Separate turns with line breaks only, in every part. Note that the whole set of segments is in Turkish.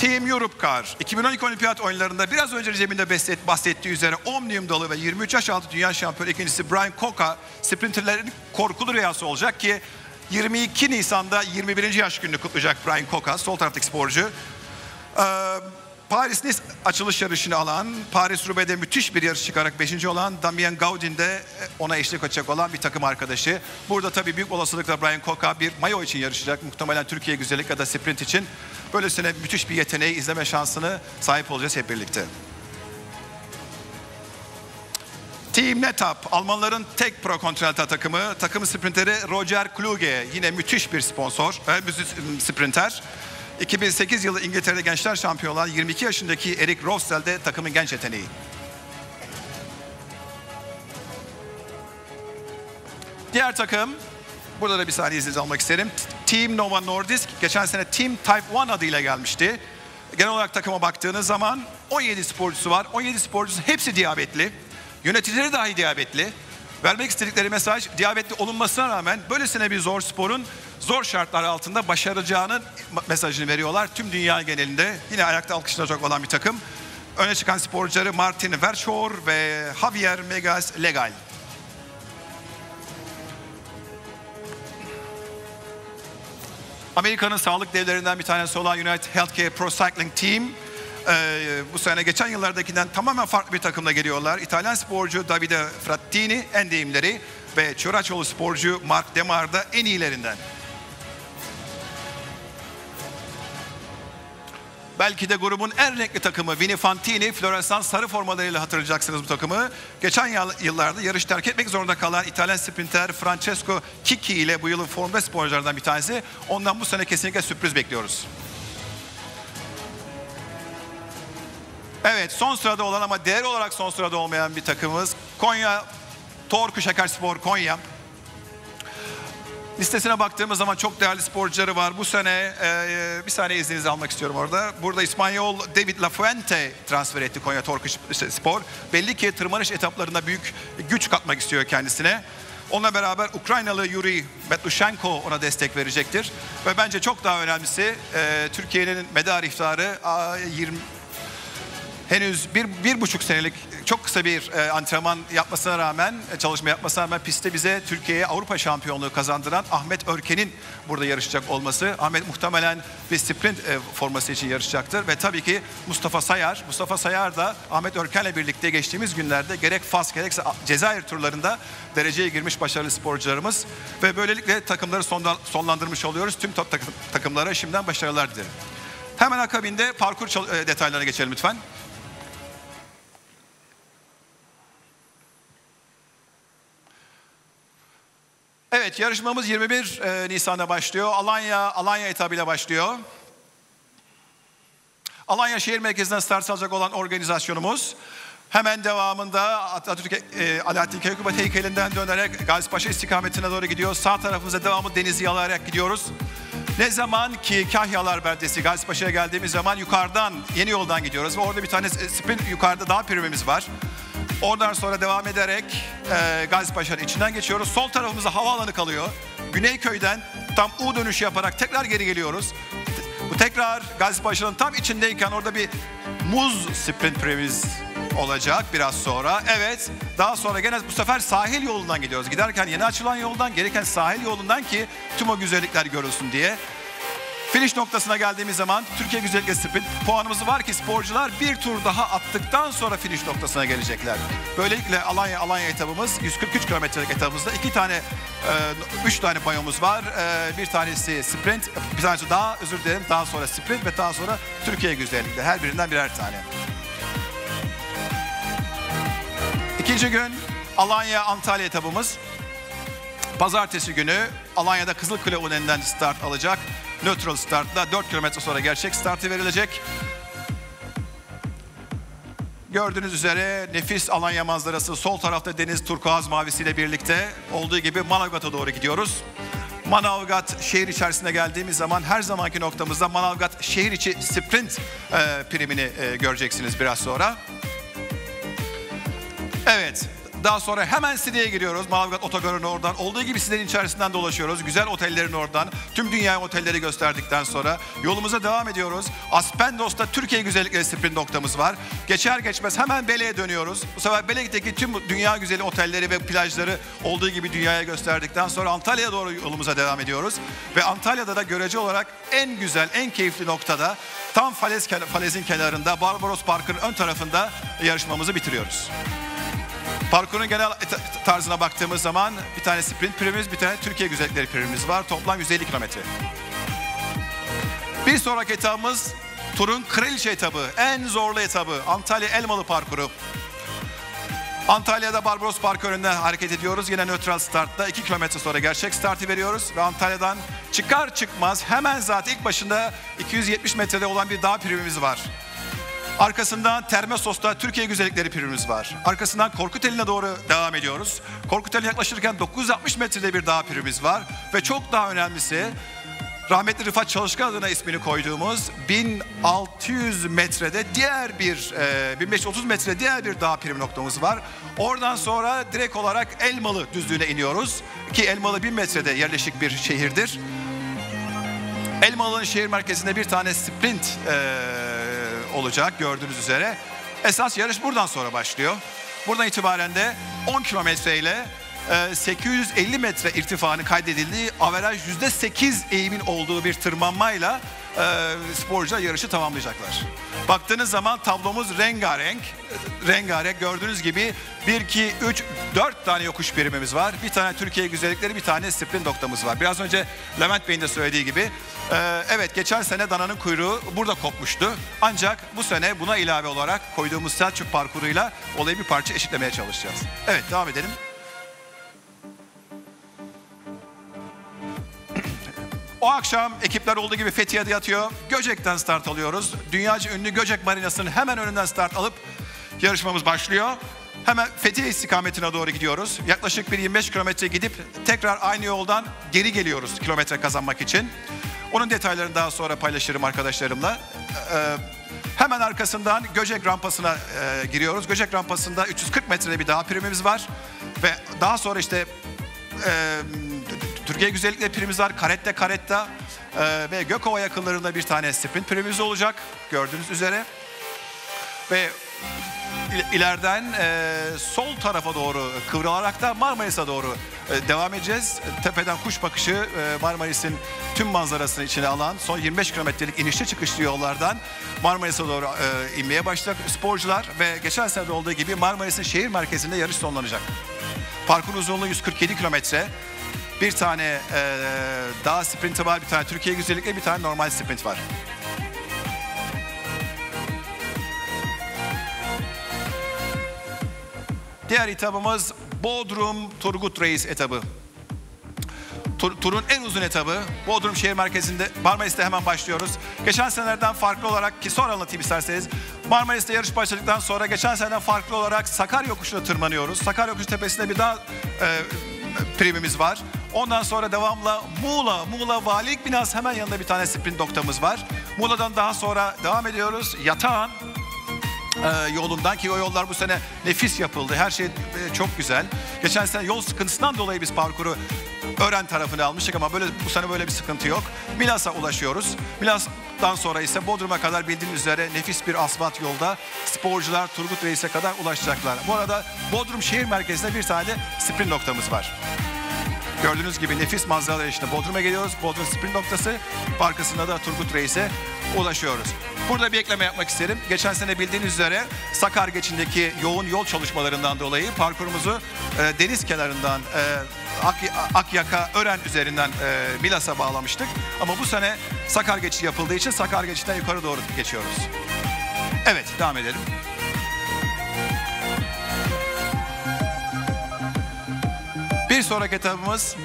Team Europe Car 2012 Olimpiyat oyunlarında biraz önce bahset, bahsettiği üzere Omnium dalı ve 23 yaş altı dünya şampiyonu ikincisi Brian Coca sprinterlerin korkulu rüyası olacak ki 22 Nisan'da 21. yaş gününü kutlayacak Brian Coca sol taraftaki sporcu. Ee, Paris Nice açılış yarışını alan, Paris Roubaix'de müthiş bir yarış çıkarak 5. olan Damien Gaudin de e, ona eşlik edecek olan bir takım arkadaşı. Burada tabii büyük olasılıkla Brian Coca bir mayo için yarışacak. Muhtemelen Türkiye güzellik ya da sprint için. Böylesine müthiş bir yeteneği izleme şansını sahip olacağız hep birlikte. Team Netap, Almanların tek Pro Continental takımı. Takım sprinteri Roger Kluge. Yine müthiş bir sponsor, e, sprinter. 2008 yılı İngiltere'de gençler şampiyonu olan 22 yaşındaki Eric Rostel de takımın genç yeteneği. Diğer takım, burada da bir saniye izninizi almak isterim. Team Nova Nordisk, geçen sene Team Type 1 adıyla gelmişti. Genel olarak takıma baktığınız zaman 17 sporcusu var. 17 sporcusu hepsi diyabetli. Yöneticileri dahi diyabetli. Vermek istedikleri mesaj diyabetli olunmasına rağmen böylesine bir zor sporun zor şartlar altında başaracağının mesajını veriyorlar. Tüm dünya genelinde yine ayakta alkışlanacak olan bir takım. Öne çıkan sporcuları Martin Verschoor ve Javier Megas Legal. Amerika'nın sağlık devlerinden bir tanesi olan United Healthcare Pro Cycling Team ee, bu sene geçen yıllardakinden tamamen farklı bir takımla geliyorlar. İtalyan sporcu Davide Frattini en deyimleri ve Çoraçoğlu sporcu Mark Demar da en iyilerinden. Belki de grubun en renkli takımı Vini Fantini, floresan sarı formalarıyla hatırlayacaksınız bu takımı. Geçen yıllarda yarış terk etmek zorunda kalan İtalyan sprinter Francesco Kiki ile bu yılın Formula sporcularından bir tanesi. Ondan bu sene kesinlikle sürpriz bekliyoruz. Evet son sırada olan ama değer olarak son sırada olmayan bir takımımız Konya Torku Şekerspor Konya. Listesine baktığımız zaman çok değerli sporcuları var. Bu sene e, bir saniye izninizi almak istiyorum orada. Burada İspanyol David Lafuente transfer etti Konya Torku Spor. Belli ki tırmanış etaplarında büyük güç katmak istiyor kendisine. Onunla beraber Ukraynalı Yuri Betlushenko ona destek verecektir. Ve bence çok daha önemlisi e, Türkiye'nin medar iftarı 20 henüz bir, bir buçuk senelik çok kısa bir e, antrenman yapmasına rağmen, e, çalışma yapmasına rağmen pistte bize Türkiye'ye Avrupa şampiyonluğu kazandıran Ahmet Örken'in burada yarışacak olması. Ahmet muhtemelen bir sprint e, forması için yarışacaktır. Ve tabii ki Mustafa Sayar. Mustafa Sayar da Ahmet Örken'le birlikte geçtiğimiz günlerde gerek Fas gerekse Cezayir turlarında dereceye girmiş başarılı sporcularımız. Ve böylelikle takımları sondan, sonlandırmış oluyoruz. Tüm takımlara şimdiden başarılar dilerim. Hemen akabinde parkur e, detaylarına geçelim lütfen. Evet yarışmamız 21 e, Nisan'da başlıyor. Alanya Alanya etabıyla başlıyor. Alanya şehir merkezinden start alacak olan organizasyonumuz. Hemen devamında Atatürk e, Alaaddin Keykubat heykelinden dönerek Gazipaşa istikametine doğru gidiyor. Sağ tarafımıza devamı denizi yalayarak gidiyoruz. Ne zaman ki Kahyalar Beldesi Gazipaşa'ya geldiğimiz zaman yukarıdan yeni yoldan gidiyoruz. Ve orada bir tane sprint yukarıda dağ piramimiz var. Oradan sonra devam ederek e, Gazipaşa'nın içinden geçiyoruz. Sol tarafımızda havaalanı kalıyor. Güneyköy'den tam U dönüşü yaparak tekrar geri geliyoruz. Bu tekrar Gazipaşa'nın tam içindeyken orada bir muz sprint premiz olacak biraz sonra. Evet daha sonra gene bu sefer sahil yolundan gidiyoruz. Giderken yeni açılan yoldan gereken sahil yolundan ki tüm o güzellikler görülsün diye. Finish noktasına geldiğimiz zaman Türkiye Güzellik Sprint puanımız var ki sporcular bir tur daha attıktan sonra finish noktasına gelecekler. Böylelikle Alanya Alanya etabımız 143 kilometrelik etabımızda iki tane, e, üç tane bayomuz var. E, bir tanesi sprint, bir tanesi daha özür dilerim daha sonra sprint ve daha sonra Türkiye Güzellik'te her birinden birer tane. İkinci gün Alanya Antalya etabımız. Pazartesi günü Alanya'da Kızılkule önünden start alacak. Neutral startla 4 kilometre sonra gerçek startı verilecek. Gördüğünüz üzere nefis Alanya manzarası sol tarafta deniz turkuaz mavisiyle birlikte olduğu gibi Manavgat'a doğru gidiyoruz. Manavgat şehir içerisine geldiğimiz zaman her zamanki noktamızda Manavgat şehir içi sprint e, primini e, göreceksiniz biraz sonra. Evet, Daha sonra hemen Side'ye giriyoruz. Manavgat Otogarı'nın oradan. Olduğu gibi Side'nin içerisinden dolaşıyoruz. Güzel otellerin oradan. Tüm dünya otelleri gösterdikten sonra yolumuza devam ediyoruz. Aspendos'ta Türkiye Güzellikleri Sprint noktamız var. Geçer geçmez hemen Bele'ye dönüyoruz. Bu sefer Bele'deki tüm dünya güzeli otelleri ve plajları olduğu gibi dünyaya gösterdikten sonra Antalya'ya doğru yolumuza devam ediyoruz. Ve Antalya'da da görece olarak en güzel, en keyifli noktada tam falez, falezin kenarında Barbaros Park'ın ön tarafında yarışmamızı bitiriyoruz. Parkurun genel tarzına baktığımız zaman bir tane sprint primimiz, bir tane Türkiye güzellikleri primimiz var. Toplam 150 kilometre. Bir sonraki etabımız turun kraliçe etabı, en zorlu etabı Antalya Elmalı parkuru. Antalya'da Barbaros Park önünden hareket ediyoruz. Yine nötral startta 2 kilometre sonra gerçek startı veriyoruz. Ve Antalya'dan çıkar çıkmaz hemen zaten ilk başında 270 metrede olan bir dağ primimiz var. Arkasından Termesos'ta Türkiye Güzellikleri primimiz var. Arkasından Korkuteli'ne doğru devam ediyoruz. Korkuteli yaklaşırken 960 metrede bir dağ primimiz var. Ve çok daha önemlisi rahmetli Rıfat Çalışkan adına ismini koyduğumuz 1600 metrede diğer bir, e, 1530 metre diğer bir dağ prim noktamız var. Oradan sonra direkt olarak Elmalı düzlüğüne iniyoruz. Ki Elmalı 1000 metrede yerleşik bir şehirdir. Elmalı'nın şehir merkezinde bir tane sprint e, olacak gördüğünüz üzere. Esas yarış buradan sonra başlıyor. Buradan itibaren de 10 kilometre ile 850 metre irtifanın kaydedildiği averaj %8 eğimin olduğu bir tırmanmayla e, sporcular yarışı tamamlayacaklar. Baktığınız zaman tablomuz rengarenk. Rengarenk gördüğünüz gibi 1, 2, 3, 4 tane yokuş birimimiz var. Bir tane Türkiye güzellikleri, bir tane sprint noktamız var. Biraz önce Levent Bey'in de söylediği gibi. E, evet geçen sene dananın kuyruğu burada kopmuştu. Ancak bu sene buna ilave olarak koyduğumuz Selçuk parkuruyla olayı bir parça eşitlemeye çalışacağız. Evet devam edelim. O akşam ekipler olduğu gibi Fethiye'de yatıyor. Göcek'ten start alıyoruz. Dünyaca ünlü Göcek Marinası'nın hemen önünden start alıp yarışmamız başlıyor. Hemen Fethiye istikametine doğru gidiyoruz. Yaklaşık bir 25 kilometre gidip tekrar aynı yoldan geri geliyoruz kilometre kazanmak için. Onun detaylarını daha sonra paylaşırım arkadaşlarımla. Ee, hemen arkasından Göcek rampasına e, giriyoruz. Göcek rampasında 340 metrede bir dağ primimiz var. Ve daha sonra işte... E, Türkiye Güzellikleri primimiz var. Karette Karetta e, ve Gökova yakınlarında bir tane sprint primimiz olacak. Gördüğünüz üzere. Ve ileriden e, sol tarafa doğru kıvrılarak da Marmaris'e doğru e, devam edeceğiz. Tepeden kuş bakışı e, Marmaris'in tüm manzarasını içine alan son 25 kilometrelik inişli çıkışlı yollardan Marmaris'e doğru e, inmeye başlayacak sporcular ve geçen sene olduğu gibi Marmaris'in şehir merkezinde yarış sonlanacak. Parkur uzunluğu 147 kilometre. Bir tane e, dağ sprinti var, bir tane Türkiye güzellikle, bir tane normal sprint var. Diğer etabımız Bodrum Turgut Reis etabı. Tur, turun en uzun etabı Bodrum şehir merkezinde Marmaris'te hemen başlıyoruz. Geçen senelerden farklı olarak ki sonra anlatayım isterseniz. Marmaris'te yarış başladıktan sonra geçen seneden farklı olarak Sakar yokuşuna tırmanıyoruz. Sakar yokuş tepesinde bir daha e, primimiz var. Ondan sonra devamla Muğla, Muğla Valilik Binası hemen yanında bir tane sprint noktamız var. Muğla'dan daha sonra devam ediyoruz. Yatağan e, yolundan ki o yollar bu sene nefis yapıldı. Her şey e, çok güzel. Geçen sene yol sıkıntısından dolayı biz parkuru Ören tarafını almıştık ama böyle bu sene böyle bir sıkıntı yok. Milas'a ulaşıyoruz. Milas'tan sonra ise Bodrum'a kadar bildiğiniz üzere nefis bir asfalt yolda sporcular Turgut Reis'e kadar ulaşacaklar. Bu arada Bodrum şehir merkezinde bir tane sprint noktamız var. Gördüğünüz gibi nefis manzaralar içinde Bodrum'a geliyoruz. Bodrum sprint noktası. Arkasında da Turgut Reis'e ulaşıyoruz. Burada bir ekleme yapmak isterim. Geçen sene bildiğiniz üzere Sakar geçindeki yoğun yol çalışmalarından dolayı parkurumuzu e, deniz kenarından e, Ak, Ören üzerinden e, Milas'a bağlamıştık. Ama bu sene Sakar geçidi yapıldığı için Sakar geçitten yukarı doğru geçiyoruz. Evet devam edelim. Bir sonraki etabımız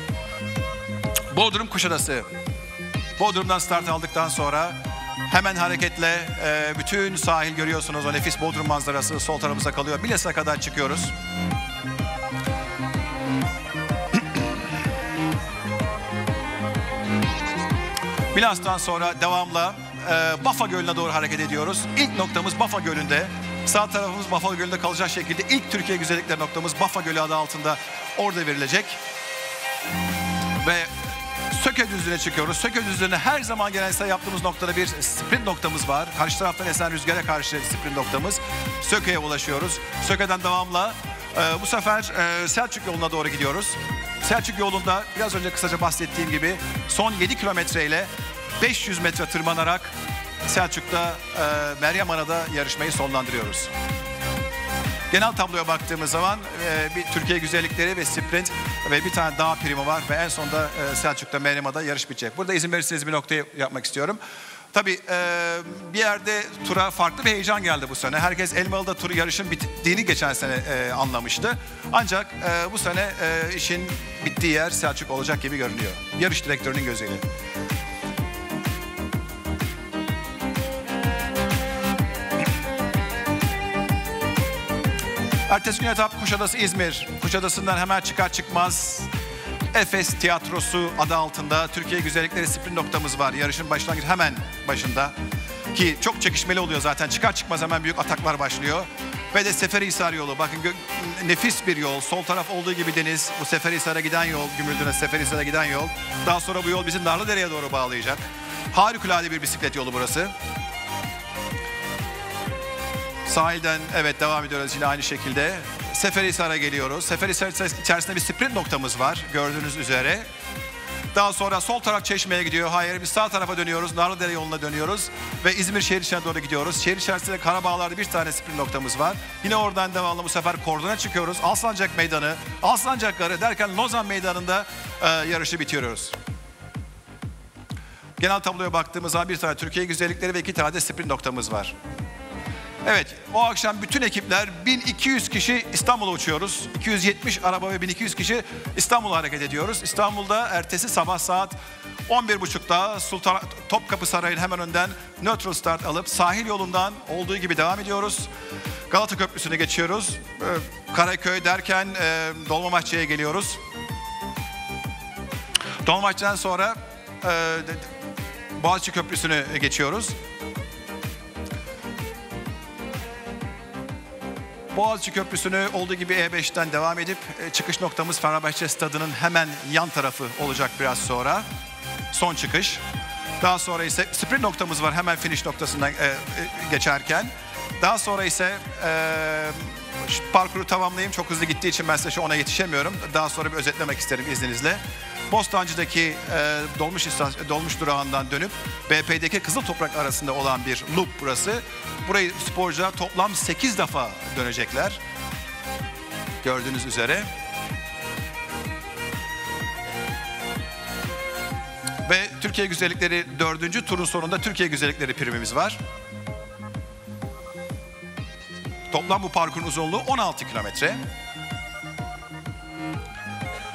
Bodrum Kuşadası. Bodrum'dan start aldıktan sonra hemen hareketle e, bütün sahil görüyorsunuz. O nefis Bodrum manzarası sol tarafımıza kalıyor. Milas'a kadar çıkıyoruz. Milas'tan sonra devamla e, Bafa Gölü'ne doğru hareket ediyoruz. İlk noktamız Bafa Gölü'nde Sağ tarafımız Bafa Gölü'nde kalacak şekilde ilk Türkiye güzellikleri noktamız Bafa Gölü adı altında orada verilecek. Ve Söke düzlüğüne çıkıyoruz. Söke düzlüğüne her zaman genelde yaptığımız noktada bir sprint noktamız var. Karşı taraftan esen rüzgara karşı sprint noktamız. Söke'ye ulaşıyoruz. Söke'den devamla e, bu sefer e, Selçuk yoluna doğru gidiyoruz. Selçuk yolunda biraz önce kısaca bahsettiğim gibi son 7 kilometre ile 500 metre tırmanarak Selçuk'ta e, Meryem Ana'da yarışmayı sonlandırıyoruz. Genel tabloya baktığımız zaman e, bir Türkiye güzellikleri ve sprint ve bir tane dağ primi var ve en sonunda e, Selçuk'ta Meryem'a'da yarış bitecek. Burada izin verirseniz bir noktayı yapmak istiyorum. Tabii e, bir yerde tura farklı bir heyecan geldi bu sene. Herkes Elmalı'da tur yarışın bittiğini geçen sene e, anlamıştı. Ancak e, bu sene e, işin bittiği yer Selçuk olacak gibi görünüyor. Yarış direktörünün gözüyle. Ertesi gün etap Kuşadası İzmir. Kuşadası'ndan hemen çıkar çıkmaz Efes Tiyatrosu adı altında Türkiye Güzellikleri Sprint noktamız var. Yarışın başlangıcı hemen başında. Ki çok çekişmeli oluyor zaten. Çıkar çıkmaz hemen büyük ataklar başlıyor. Ve de Seferihisar yolu. Bakın nefis bir yol. Sol taraf olduğu gibi deniz. Bu Seferihisar'a giden yol. Gümüldüne Seferihisar'a giden yol. Daha sonra bu yol bizi Narlıdere'ye doğru bağlayacak. Harikulade bir bisiklet yolu burası. Sahilden evet devam ediyoruz yine aynı şekilde. Seferihisar'a geliyoruz. Seferihisar içerisinde bir sprint noktamız var gördüğünüz üzere. Daha sonra sol taraf Çeşme'ye gidiyor. Hayır biz sağ tarafa dönüyoruz. Narlıdere yoluna dönüyoruz. Ve İzmir şehir içine doğru gidiyoruz. Şehir içerisinde Karabağlar'da bir tane sprint noktamız var. Yine oradan devamlı bu sefer Kordon'a çıkıyoruz. Alsancak Meydanı, Alsancakları derken Lozan Meydanı'nda e, yarışı bitiriyoruz. Genel tabloya baktığımız zaman bir tane Türkiye güzellikleri ve iki tane de sprint noktamız var. Evet, o akşam bütün ekipler 1200 kişi İstanbul'a uçuyoruz. 270 araba ve 1200 kişi İstanbul'a hareket ediyoruz. İstanbul'da ertesi sabah saat 11.30'da Sultan Topkapı Sarayı'nın hemen önden neutral start alıp sahil yolundan olduğu gibi devam ediyoruz. Galata Köprüsü'nü geçiyoruz. Ee, Karaköy derken e, Dolmabahçe'ye geliyoruz. Dolmabahçe'den sonra e, Boğaziçi Köprüsü'nü geçiyoruz. Boğaziçi Köprüsü'nü olduğu gibi E5'ten devam edip e, çıkış noktamız Fenerbahçe Stadı'nın hemen yan tarafı olacak biraz sonra. Son çıkış. Daha sonra ise sprint noktamız var hemen finish noktasından e, e, geçerken. Daha sonra ise e, parkuru tamamlayayım. Çok hızlı gittiği için ben size şu ona yetişemiyorum. Daha sonra bir özetlemek isterim izninizle. Bostancı'daki e, dolmuş, dolmuş durağından dönüp BP'deki Kızıl Toprak arasında olan bir loop burası. Burayı sporcular toplam 8 defa dönecekler. Gördüğünüz üzere. Ve Türkiye Güzellikleri dördüncü turun sonunda Türkiye Güzellikleri primimiz var. Toplam bu parkurun uzunluğu 16 kilometre.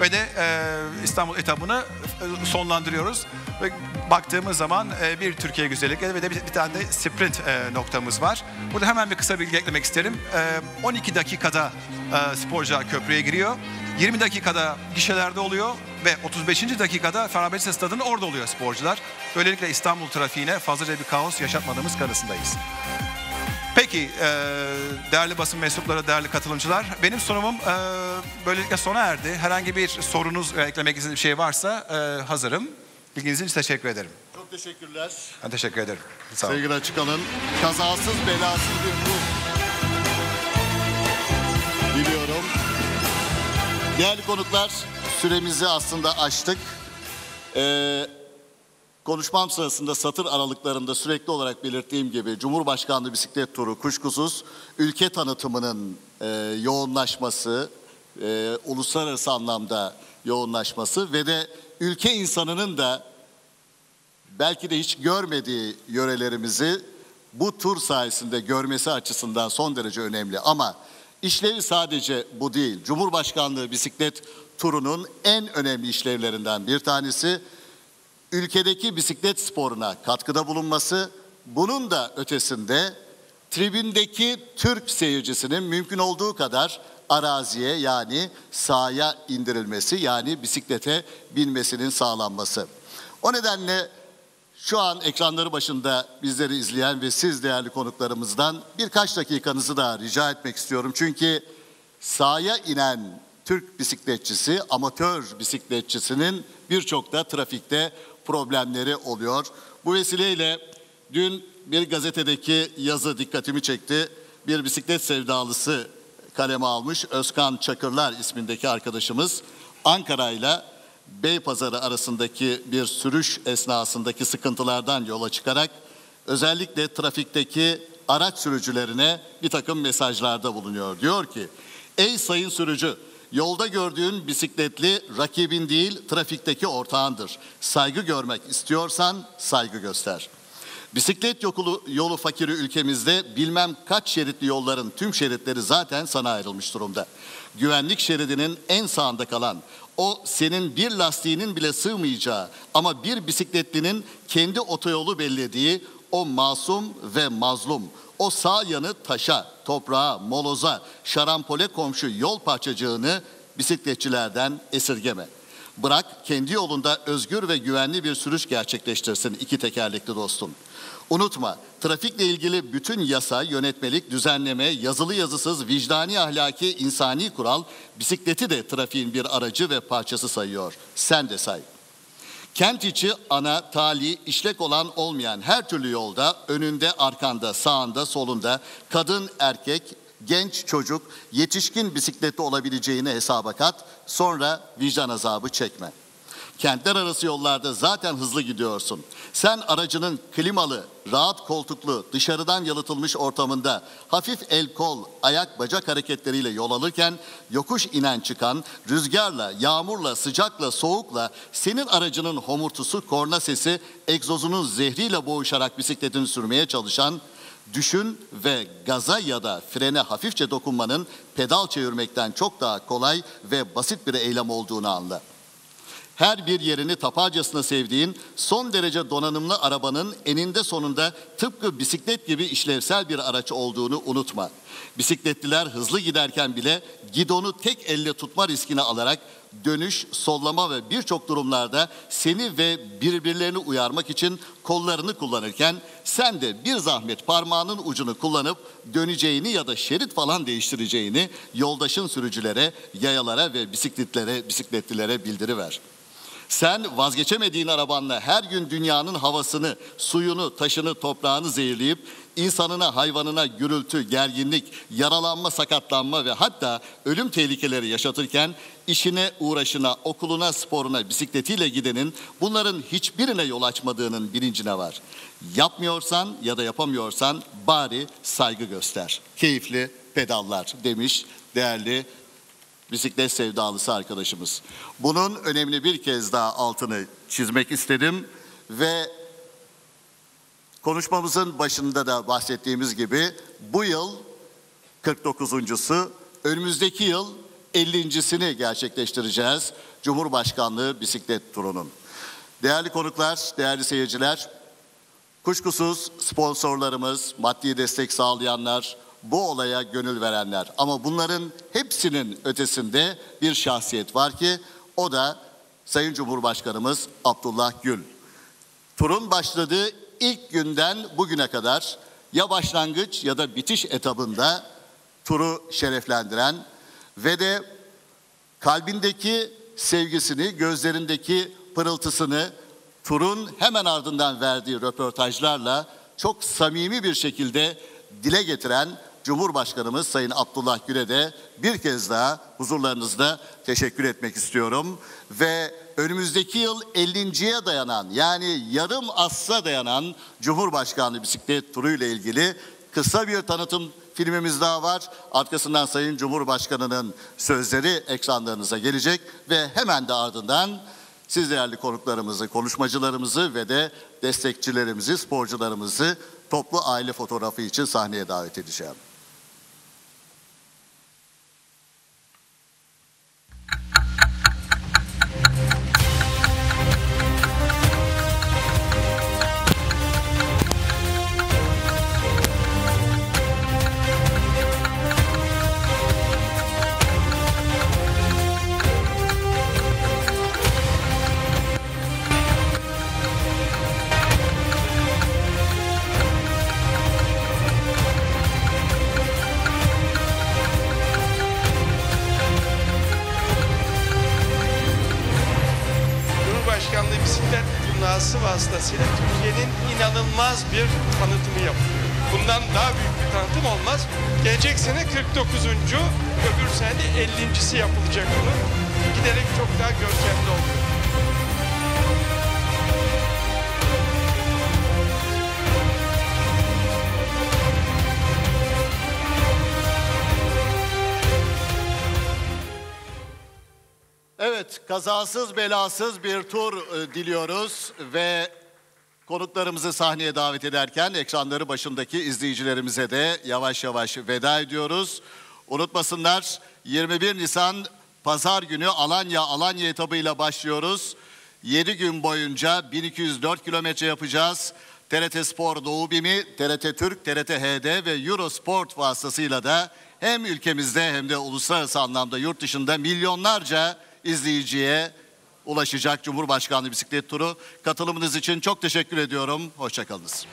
Ve de e, İstanbul etabını sonlandırıyoruz. Ve baktığımız zaman e, bir Türkiye güzellikleri ve de bir, bir tane de sprint e, noktamız var. Burada hemen bir kısa bilgi eklemek isterim. E, 12 dakikada e, sporcular köprüye giriyor. 20 dakikada gişelerde oluyor ve 35. dakikada Fenerbahçe Stadı'nın orada oluyor sporcular. Böylelikle İstanbul trafiğine fazlaca bir kaos yaşatmadığımız kanısındayız. Peki e, değerli basın mensupları, değerli katılımcılar benim sunumum e, böylelikle sona erdi. Herhangi bir sorunuz ve eklemek istediğiniz bir şey varsa e, hazırım. İlginiz için teşekkür ederim.
Çok teşekkürler.
Ben teşekkür ederim. Sağ olun.
Sevgili Açıkalın, kazasız belasız bir ruh diliyorum. Değerli konuklar, süremizi aslında aştık. Ee, konuşmam sırasında satır aralıklarında sürekli olarak belirttiğim gibi Cumhurbaşkanlığı bisiklet turu kuşkusuz ülke tanıtımının e, yoğunlaşması, e, uluslararası anlamda yoğunlaşması ve de ülke insanının da belki de hiç görmediği yörelerimizi bu tur sayesinde görmesi açısından son derece önemli. Ama işlevi sadece bu değil. Cumhurbaşkanlığı bisiklet turunun en önemli işlevlerinden bir tanesi ülkedeki bisiklet sporuna katkıda bulunması, bunun da ötesinde tribündeki Türk seyircisinin mümkün olduğu kadar araziye yani sahaya indirilmesi yani bisiklete binmesinin sağlanması. O nedenle Şu an ekranları başında bizleri izleyen ve siz değerli konuklarımızdan birkaç dakikanızı da rica etmek istiyorum. Çünkü sahaya inen Türk bisikletçisi, amatör bisikletçisinin birçok da trafikte problemleri oluyor. Bu vesileyle dün bir gazetedeki yazı dikkatimi çekti. Bir bisiklet sevdalısı kaleme almış Özkan Çakırlar ismindeki arkadaşımız Ankara ile Beypazarı arasındaki bir sürüş esnasındaki sıkıntılardan yola çıkarak özellikle trafikteki araç sürücülerine bir takım mesajlarda bulunuyor. Diyor ki, ey sayın sürücü yolda gördüğün bisikletli rakibin değil trafikteki ortağındır. Saygı görmek istiyorsan saygı göster.'' Bisiklet yolu, yolu fakiri ülkemizde bilmem kaç şeritli yolların tüm şeritleri zaten sana ayrılmış durumda. Güvenlik şeridinin en sağında kalan o senin bir lastiğinin bile sığmayacağı ama bir bisikletlinin kendi otoyolu bellediği o masum ve mazlum o sağ yanı taşa, toprağa, moloza, şarampole komşu yol parçacığını bisikletçilerden esirgeme. Bırak kendi yolunda özgür ve güvenli bir sürüş gerçekleştirsin iki tekerlekli dostum. Unutma, trafikle ilgili bütün yasa, yönetmelik, düzenleme, yazılı yazısız, vicdani ahlaki, insani kural bisikleti de trafiğin bir aracı ve parçası sayıyor. Sen de say. Kent içi ana, tali, işlek olan olmayan her türlü yolda önünde, arkanda, sağında, solunda kadın, erkek, genç çocuk, yetişkin bisikletli olabileceğini hesaba kat, sonra vicdan azabı çekme. Kentler arası yollarda zaten hızlı gidiyorsun. Sen aracının klimalı, rahat koltuklu, dışarıdan yalıtılmış ortamında hafif el kol, ayak bacak hareketleriyle yol alırken yokuş inen çıkan, rüzgarla, yağmurla, sıcakla, soğukla senin aracının homurtusu, korna sesi, egzozunun zehriyle boğuşarak bisikletini sürmeye çalışan düşün ve gaza ya da frene hafifçe dokunmanın pedal çevirmekten çok daha kolay ve basit bir eylem olduğunu anla her bir yerini tapacasına sevdiğin son derece donanımlı arabanın eninde sonunda tıpkı bisiklet gibi işlevsel bir araç olduğunu unutma. Bisikletliler hızlı giderken bile gidonu tek elle tutma riskini alarak dönüş, sollama ve birçok durumlarda seni ve birbirlerini uyarmak için kollarını kullanırken sen de bir zahmet parmağının ucunu kullanıp döneceğini ya da şerit falan değiştireceğini yoldaşın sürücülere, yayalara ve bisikletlere, bisikletlilere bildiriver. Sen vazgeçemediğin arabanla her gün dünyanın havasını, suyunu, taşını, toprağını zehirleyip insanına, hayvanına gürültü, gerginlik, yaralanma, sakatlanma ve hatta ölüm tehlikeleri yaşatırken işine, uğraşına, okuluna, sporuna, bisikletiyle gidenin bunların hiçbirine yol açmadığının bilincine var. Yapmıyorsan ya da yapamıyorsan bari saygı göster. Keyifli pedallar demiş değerli bisiklet sevdalısı arkadaşımız. Bunun önemli bir kez daha altını çizmek istedim ve konuşmamızın başında da bahsettiğimiz gibi bu yıl 49.sü, önümüzdeki yıl 50.sini gerçekleştireceğiz Cumhurbaşkanlığı bisiklet turunun. Değerli konuklar, değerli seyirciler, kuşkusuz sponsorlarımız, maddi destek sağlayanlar, bu olaya gönül verenler. Ama bunların hepsinin ötesinde bir şahsiyet var ki o da Sayın Cumhurbaşkanımız Abdullah Gül. Turun başladığı ilk günden bugüne kadar ya başlangıç ya da bitiş etabında turu şereflendiren ve de kalbindeki sevgisini, gözlerindeki pırıltısını turun hemen ardından verdiği röportajlarla çok samimi bir şekilde dile getiren Cumhurbaşkanımız Sayın Abdullah Gül'e de bir kez daha huzurlarınızda teşekkür etmek istiyorum. Ve önümüzdeki yıl 50.ye dayanan yani yarım asra dayanan Cumhurbaşkanlığı bisiklet turu ile ilgili kısa bir tanıtım filmimiz daha var. Arkasından Sayın Cumhurbaşkanı'nın sözleri ekranlarınıza gelecek ve hemen de ardından siz değerli konuklarımızı, konuşmacılarımızı ve de destekçilerimizi, sporcularımızı toplu aile fotoğrafı için sahneye davet edeceğim.
Vasıtasıyla Türkiye'nin inanılmaz bir tanıtımı yapılıyor. Bundan daha büyük bir tanıtım olmaz. Gelecek sene 49. öbür sene de 50.si yapılacak bunun. Giderek çok daha görkemli oluyor.
Evet, kazasız belasız bir tur e, diliyoruz ve konuklarımızı sahneye davet ederken ekranları başındaki izleyicilerimize de yavaş yavaş veda ediyoruz. Unutmasınlar 21 Nisan Pazar günü Alanya Alanya etabıyla başlıyoruz. 7 gün boyunca 1204 kilometre yapacağız. TRT Spor Doğu Bimi, TRT Türk, TRT HD ve Eurosport vasıtasıyla da hem ülkemizde hem de uluslararası anlamda yurt dışında milyonlarca izleyiciye ulaşacak Cumhurbaşkanlığı bisiklet turu. Katılımınız için çok teşekkür ediyorum. Hoşçakalınız.